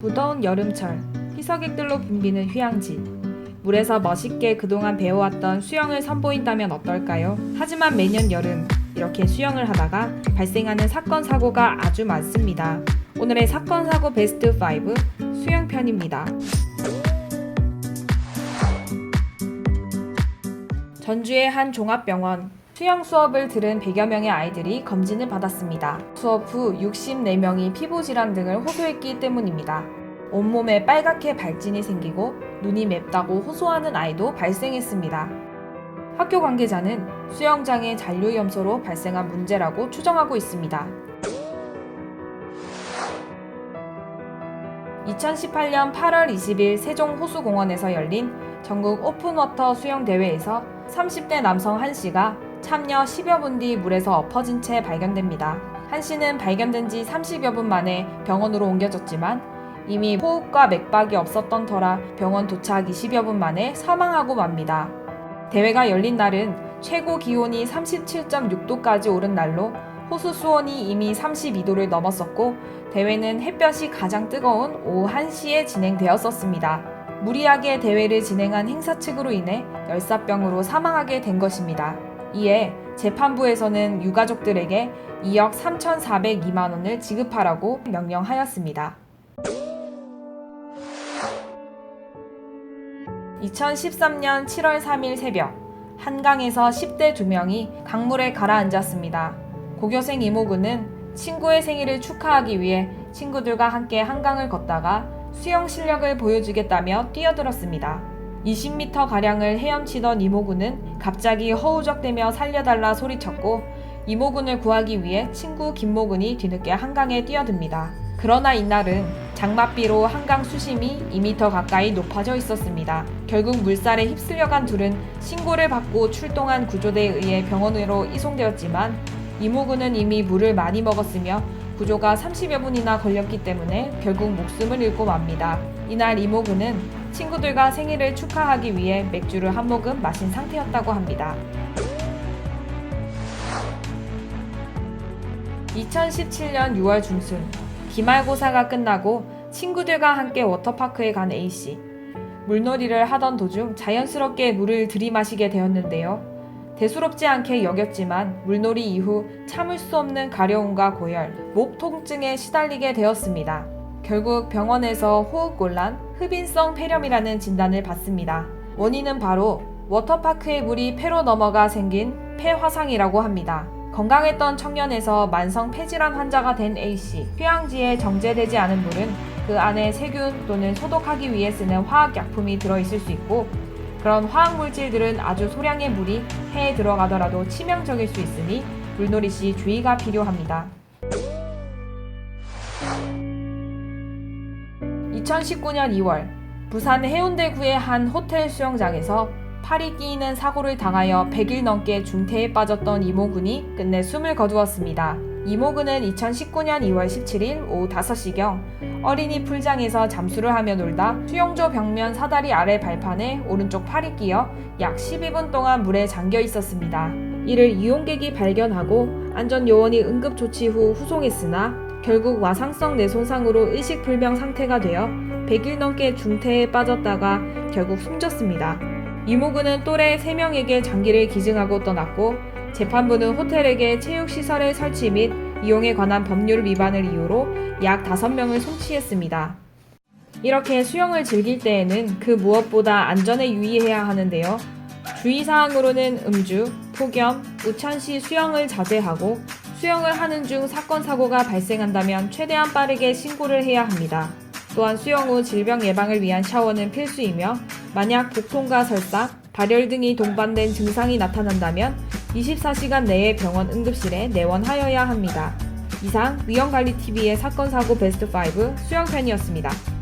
무더운 여름철 희석객들로 붐비는 휴양지 물에서 멋있게 그동안 배워왔던 수영을 선보인다면 어떨까요? 하지만 매년 여름 이렇게 수영을 하다가 발생하는 사건 사고가 아주 많습니다. 오늘의 사건 사고 베스트 5 수영 편입니다. 전주의 한 종합병원 수영 수업을 들은 100여 명의 아이들이 검진을 받았습니다. 수업 후 64명이 피부 질환 등을 호소했기 때문입니다. 온몸에 빨갛게 발진이 생기고 눈이 맵다고 호소하는 아이도 발생했습니다. 학교 관계자는 수영장의 잔류 염소로 발생한 문제라고 추정하고 있습니다. 2018년 8월 20일 세종호수공원에서 열린 전국 오픈워터 수영대회에서 30대 남성 한 씨가 참여 10여 분 뒤 물에서 엎어진 채 발견됩니다. 한 씨는 발견된 지 30여 분 만에 병원으로 옮겨졌지만 이미 호흡과 맥박이 없었던 터라 병원 도착 20여 분 만에 사망하고 맙니다. 대회가 열린 날은 최고 기온이 37.6도까지 오른 날로 호수 수온이 이미 32도를 넘었었고 대회는 햇볕이 가장 뜨거운 오후 1시에 진행되었었습니다. 무리하게 대회를 진행한 행사 측으로 인해 열사병으로 사망하게 된 것입니다. 이에 재판부에서는 유가족들에게 2억 3,402만 원을 지급하라고 명령하였습니다. 2013년 7월 3일 새벽 한강에서 10대 2명이 강물에 가라앉았습니다. 고교생 이모군은 친구의 생일을 축하하기 위해 친구들과 함께 한강을 걷다가 수영 실력을 보여주겠다며 뛰어들었습니다. 20m 가량을 헤엄치던 이모군은 갑자기 허우적대며 살려달라 소리쳤고 이모군을 구하기 위해 친구 김모군이 뒤늦게 한강에 뛰어듭니다. 그러나 이날은 장맛비로 한강 수심이 2m 가까이 높아져 있었습니다. 결국 물살에 휩쓸려간 둘은 신고를 받고 출동한 구조대에 의해 병원으로 이송되었지만 이모군은 이미 물을 많이 먹었으며 구조가 30여 분이나 걸렸기 때문에 결국 목숨을 잃고 맙니다. 이날 이모군은 친구들과 생일을 축하하기 위해 맥주를 한 모금 마신 상태였다고 합니다. 2017년 6월 중순 기말고사가 끝나고 친구들과 함께 워터파크에 간 A씨. 물놀이를 하던 도중 자연스럽게 물을 들이마시게 되었는데요. 대수롭지 않게 여겼지만 물놀이 이후 참을 수 없는 가려움과 고열, 목 통증에 시달리게 되었습니다. 결국 병원에서 호흡곤란, 흡인성 폐렴이라는 진단을 받습니다. 원인은 바로 워터파크의 물이 폐로 넘어가 생긴 폐화상이라고 합니다. 건강했던 청년에서 만성 폐질환 환자가 된 A씨. 휴양지에 정제되지 않은 물은 그 안에 세균 또는 소독하기 위해 쓰는 화학약품이 들어있을 수 있고 그런 화학물질들은 아주 소량의 물이 폐에 들어가더라도 치명적일 수 있으니 물놀이 시 주의가 필요합니다. 2019년 2월 부산 해운대구의 한 호텔 수영장에서 팔이 끼이는 사고를 당하여 100일 넘게 중태에 빠졌던 이모 군이 끝내 숨을 거두었습니다. 이모군은 2019년 2월 17일 오후 5시경 어린이 풀장에서 잠수를 하며 놀다 수영조 벽면 사다리 아래 발판에 오른쪽 팔이 끼어 약 12분 동안 물에 잠겨 있었습니다. 이를 이용객이 발견하고 안전요원이 응급조치 후 후송했으나 결국 와상성 뇌손상으로 의식불명 상태가 되어 100일 넘게 중태에 빠졌다가 결국 숨졌습니다. 이모군은 또래 3명에게 장기를 기증하고 떠났고 재판부는 호텔에게 체육시설의 설치 및 이용에 관한 법률 위반을 이유로 약 5명을 송치했습니다. 이렇게 수영을 즐길 때에는 그 무엇보다 안전에 유의해야 하는데요. 주의사항으로는 음주, 폭염, 우천시 수영을 자제하고 수영을 하는 중 사건 사고가 발생한다면 최대한 빠르게 신고를 해야 합니다. 또한 수영 후 질병 예방을 위한 샤워는 필수이며 만약 복통과 설사, 발열 등이 동반된 증상이 나타난다면 24시간 내에 병원 응급실에 내원하여야 합니다. 이상 위험관리TV의 사건 사고 베스트 5 수영편이었습니다.